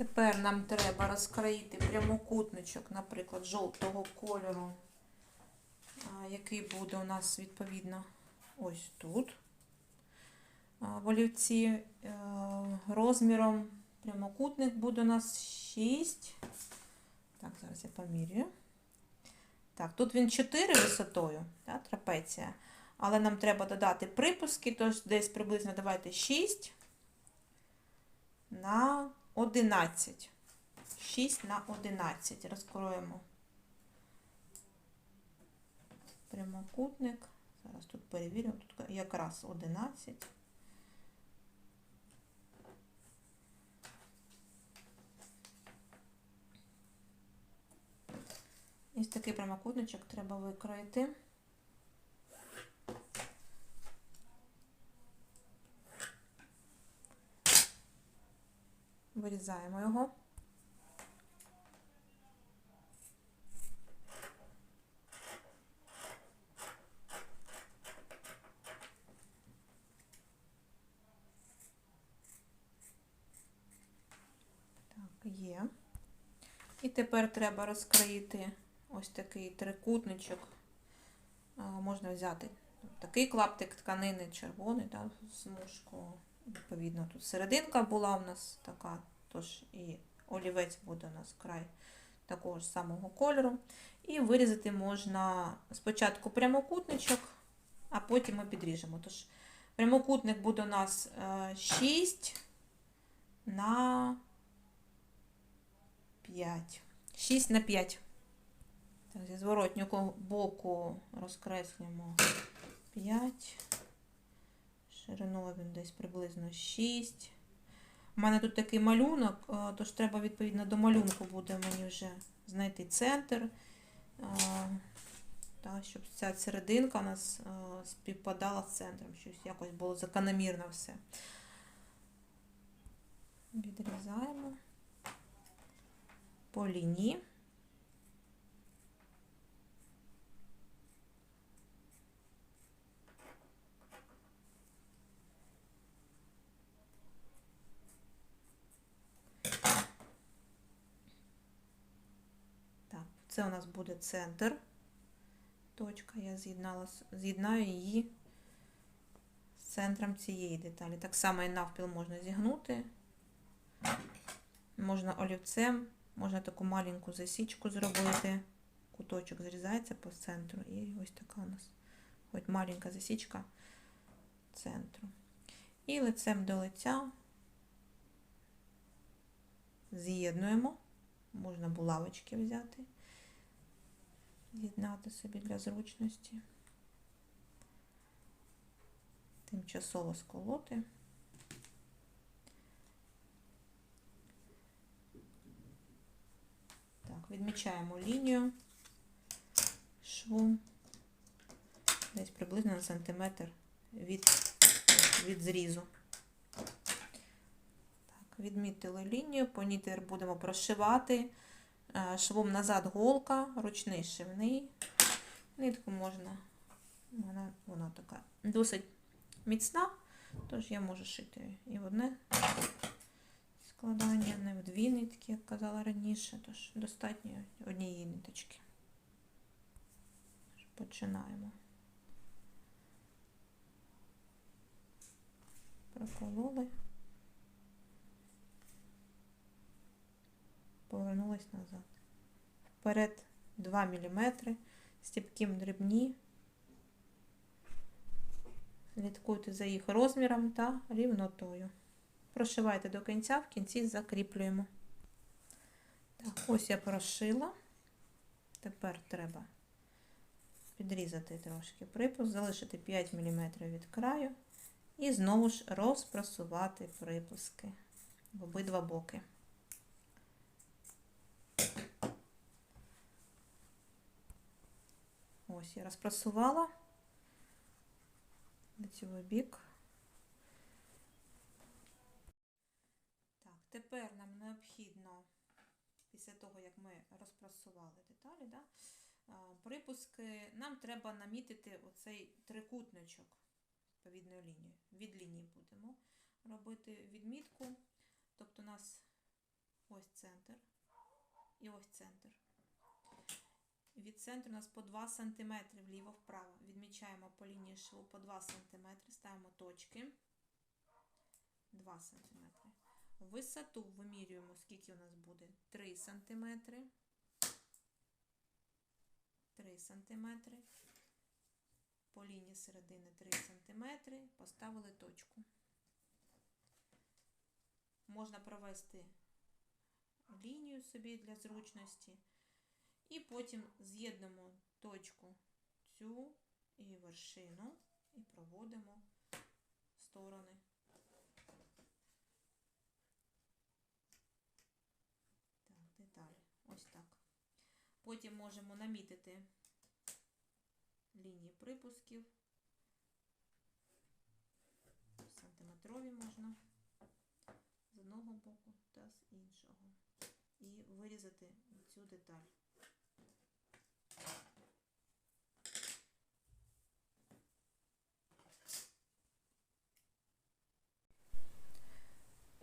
Тепер нам треба розкроїти прямокутничок, наприклад, жовтого кольору, який буде у нас відповідно ось тут. В олівці е, розміром прямокутник буде у нас 6. Так, зараз я помірюю. Так, тут він 4 висотою, да, трапеція. Але нам треба додати припуски, тож десь приблизно давайте 6 на 11. 6 на 11. Розкроємо прямокутник. Зараз тут перевіримо. Тут якраз 11. Ось такий прямокутничок треба викроїти. Вирізаємо його. Так, є. І тепер треба розкроїти ось такий трикутничок. Можна взяти такий клаптик тканини червоний, да, смужку. Відповідно, тут серединка була у нас така, тож і олівець буде у нас край такого ж самого кольору. І вирізати можна спочатку прямокутничок, а потім ми підріжемо. Тож прямокутник буде у нас е, 6 на 5. 6 на 5. Так, зі зворотнього боку розкреслюємо 5. Шириною він десь приблизно 6. У мене тут такий малюнок, е, тож треба відповідно до малюнку буде мені вже знайти центр. е, Так, щоб ця серединка у нас е, співпадала з центром, щось якось було закономірно все. Відрізаємо по лінії. Так, це у нас буде центр. Точка. Я з'єднала, з'єднаю її з центром цієї деталі. Так само і навпіл можна зігнути. Можна олівцем, можна таку маленьку засічку зробити. Куточок зрізається по центру. І ось така у нас хоч маленька засічка центру. І лицем до лиця з'єднуємо. Можна булавочки взяти, з'єднати собі для зручності. Тимчасово сколоти. Так, відмічаємо лінію шву десь приблизно на сантиметр від, від зрізу. Так, відмітили лінію, по ній будемо прошивати швом назад голка, ручний шивний. Нитку можна, вона, вона така досить міцна, тож я можу шити і в одне складання, не в дві нитки, як казала раніше, тож достатньо однієї ниточки. Починаємо. Прокололи. Повернулась назад. Вперед 2 мм, стіпким дрібні. Слідкуйте за їх розміром та рівнотою. Прошивайте до кінця, в кінці закріплюємо. Так, ось я прошила. Тепер треба підрізати трошки припуск, залишити 5 мм від краю і знову ж розпрасувати припуски в обидва боки. Ось я розпрасувала лицевий бік. Так, тепер нам необхідно, після того, як ми розпрасували деталі, да, припуски, нам треба намітити оцей трикутничок відповідною лінією. Від лінії будемо робити відмітку. Тобто у нас ось центр і ось центр. Від центру у нас по 2 см вліво-вправо. Відмічаємо по лінії шву по 2 см, ставимо точки. 2 см. Висоту вимірюємо, скільки у нас буде 3 см. 3 см. По лінії середини 3 см. Поставили точку. Можна провести лінію собі для зручності. І потім з'єднуємо точку цю і вершину і проводимо сторони. Так, деталі. Ось так. Потім можемо намітити лінії припусків. Сантиметрові можна з одного боку та з іншого. І вирізати цю деталь.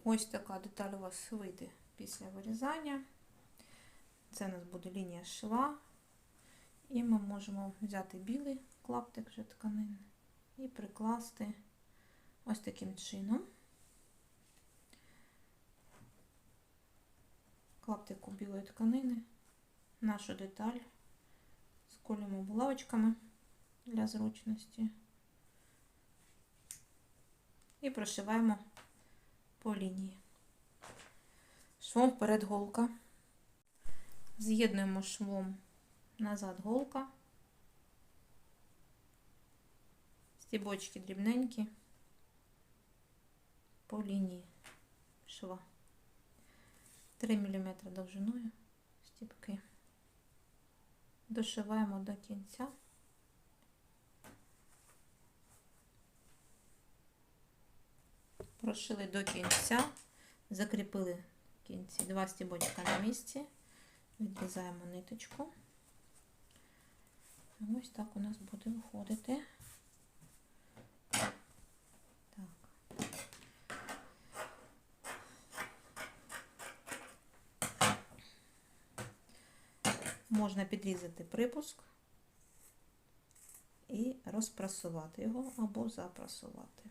Ось така деталь у вас вийде після вирізання. Це у нас буде лінія шва. І ми можемо взяти білий клаптик вже тканини і прикласти ось таким чином. Клаптику білої тканини, нашу деталь сколюємо булавочками для зручності і прошиваємо по лінії. Швом вперед голка. З'єднуємо швом назад голка. Стібочки дрібненькі по лінії шва. 3 мм довжиною стібки. Дошиваємо до кінця. Прошили до кінця, закріпили кінці два стібочка на місці, відрізаємо ниточку. Ось так у нас буде виходити. Так. Можна підрізати припуск і розпрасувати його або запрасувати.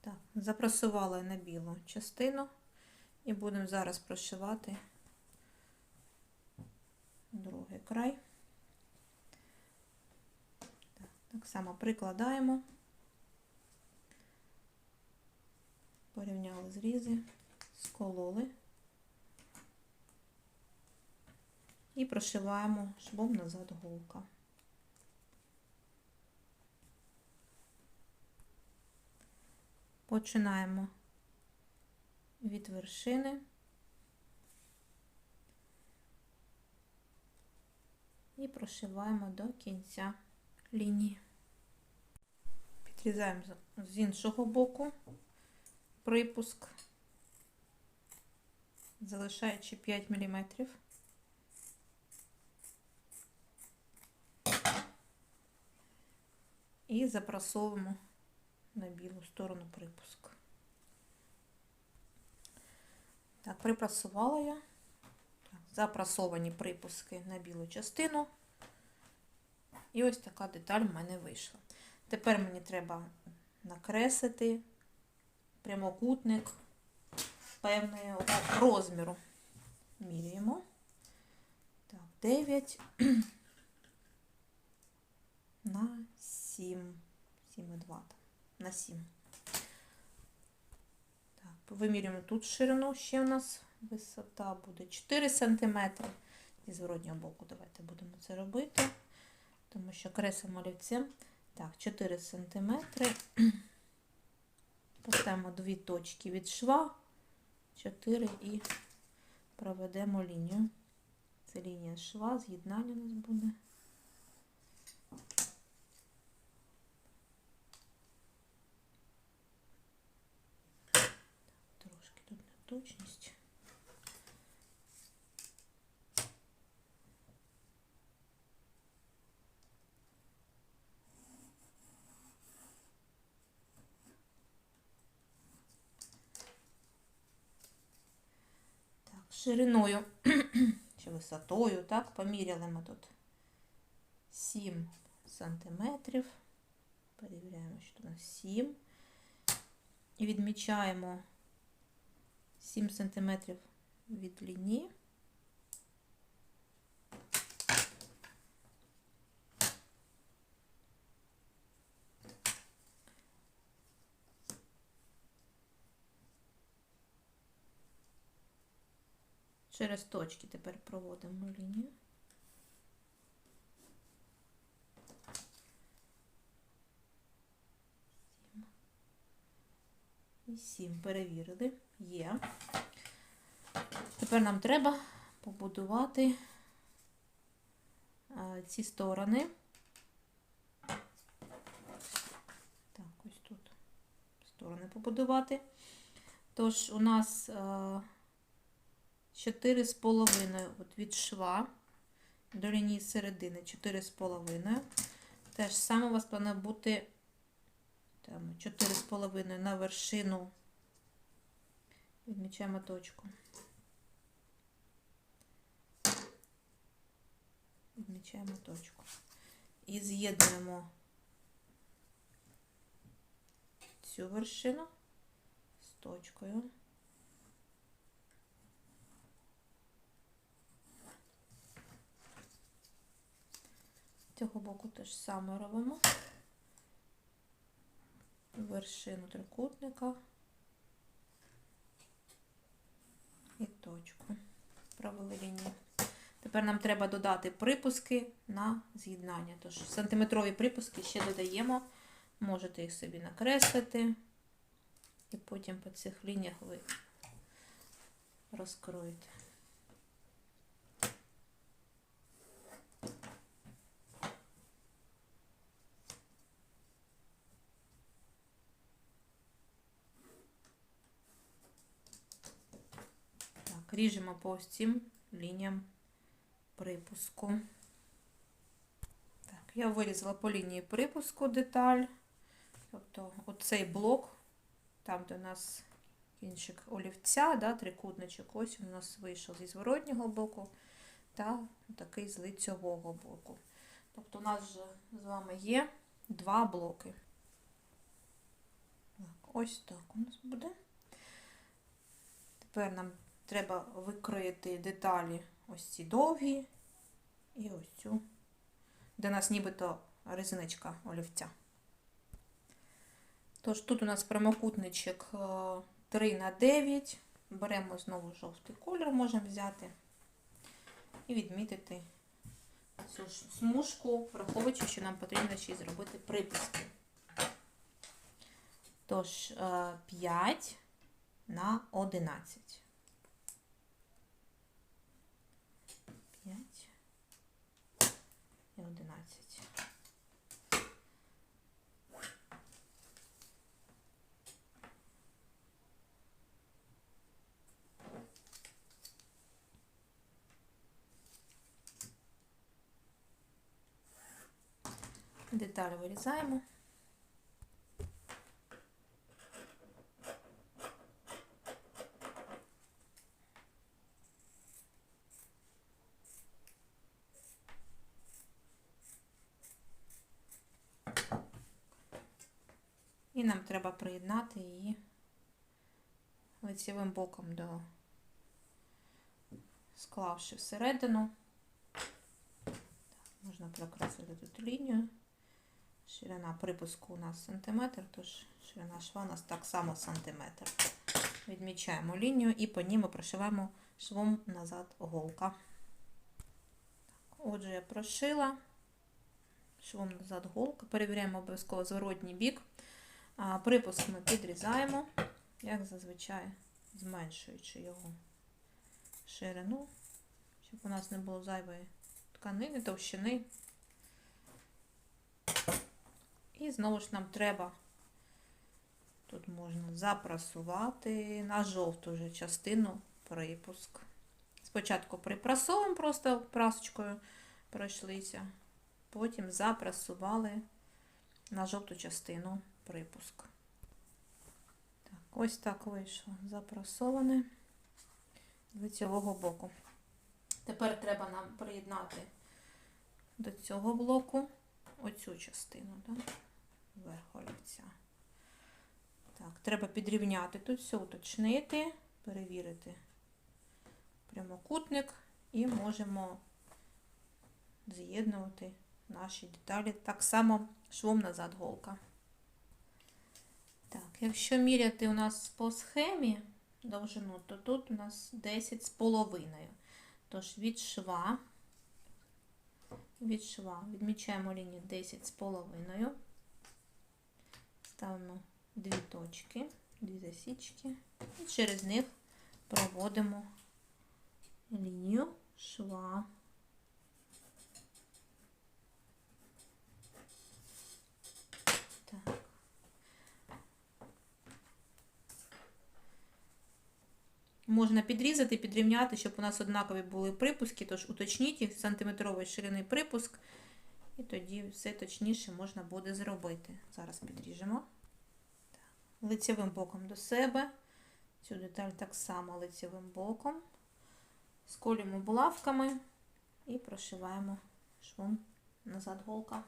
Так, запрасувала на білу частину і будемо зараз прошивати другий край. Так, само прикладаємо, порівняли зрізи, скололи і прошиваємо швом назад голка. Починаємо від вершини і прошиваємо до кінця лінії. Підрізаємо з іншого боку припуск, залишаючи 5 мм. І запрасовуємо на білу сторону припуск. Так, припрасувала я. Так, запрасовані припуски на білу частину. І ось така деталь в мене вийшла. Тепер мені треба накреслити прямокутник певного розміру. Міряємо. Так, 9 на 7, 7,2 на 7. Так, вимірюємо тут ширину, ще у нас висота буде 4 см. Зі зворотнього боку давайте будемо це робити, тому що креслимо олівцем. Так, 4 см. Поставимо дві точки від шва, 4 і проведемо лінію. Це лінія шва, з'єднання у нас буде. точність. Так, шириною чи висотою, так, поміряли ми тут 7 сантиметрів. Перевіряємо, що у нас 7. І відмічаємо 7 сантиметрів від лінії. Через точки тепер проводимо лінію. І сім. Перевірили. Є. Тепер нам треба побудувати ці сторони. Так, ось тут сторони побудувати. Тож у нас а, 4,5 от від шва до лінії середини 4,5. Те ж саме у вас повинно бути там, 4,5 на вершину. Відмічаємо точку. Відмічаємо точку. І з'єднуємо цю вершину з точкою. Цього боку те ж саме робимо. Вершину трикутника і точку. Провели лінію. Тепер нам треба додати припуски на з'єднання. Тож сантиметрові припуски ще додаємо. Можете їх собі накреслити. І потім по цих лініях ви розкроєте. Так, ріжемо по ось цим лініям припуску. Так, я вирізала по лінії припуску деталь. Тобто оцей блок, там, де у нас кінчик олівця, да, трикутничок, ось у нас вийшов зі зворотнього боку та такий з лицьового боку. Тобто у нас вже з вами є два блоки. Так, ось так у нас буде. Тепер нам треба викрити деталі ось ці довгі і ось цю, де у нас нібито резиночка олівця. Тож тут у нас прямокутничок 3 на 9. Беремо знову жовтий колір, можемо взяти і відмітити цю смужку, враховуючи, що нам потрібно ще й зробити приписки. Тож 5 на 11. 5 і 11. Деталь вирізаємо. І нам треба приєднати її лицевим боком до склавши всередину. Так, можна прокреслити тут лінію. Ширина припуску у нас сантиметр, тож ширина шва у нас так само сантиметр. Відмічаємо лінію і по ній ми прошиваємо швом назад голка. Так, отже, я прошила швом назад голка. Перевіряємо обов'язково зворотній бік. А, Припуск ми підрізаємо, як зазвичай, зменшуючи його ширину, щоб у нас не було зайвої тканини, товщини. І знову ж нам треба, тут можна запрасувати на жовту вже частину припуск. Спочатку припрасовуємо просто прасочкою пройшлися, потім запрасували на жовту частину припуск. Так, ось так вийшло запрасоване. з лицевого боку. Тепер треба нам приєднати до цього блоку оцю частину, так? Верх. Так, треба підрівняти тут все, уточнити, перевірити прямокутник і можемо з'єднувати наші деталі. Так само швом назад голка. Так, якщо міряти у нас по схемі довжину, то тут у нас 10 з половиною. Тож від шва, від шва відмічаємо лінію 10 з половиною. Ставимо дві точки, дві засічки і через них проводимо лінію шва. Можна підрізати, підрівняти, щоб у нас однакові були припуски, тож уточніть їх сантиметрової ширини припуск, і тоді все точніше можна буде зробити. Зараз підріжемо. Лицевим боком до себе. Цю деталь так само лицевим боком. Сколюємо булавками і прошиваємо швом назад голка.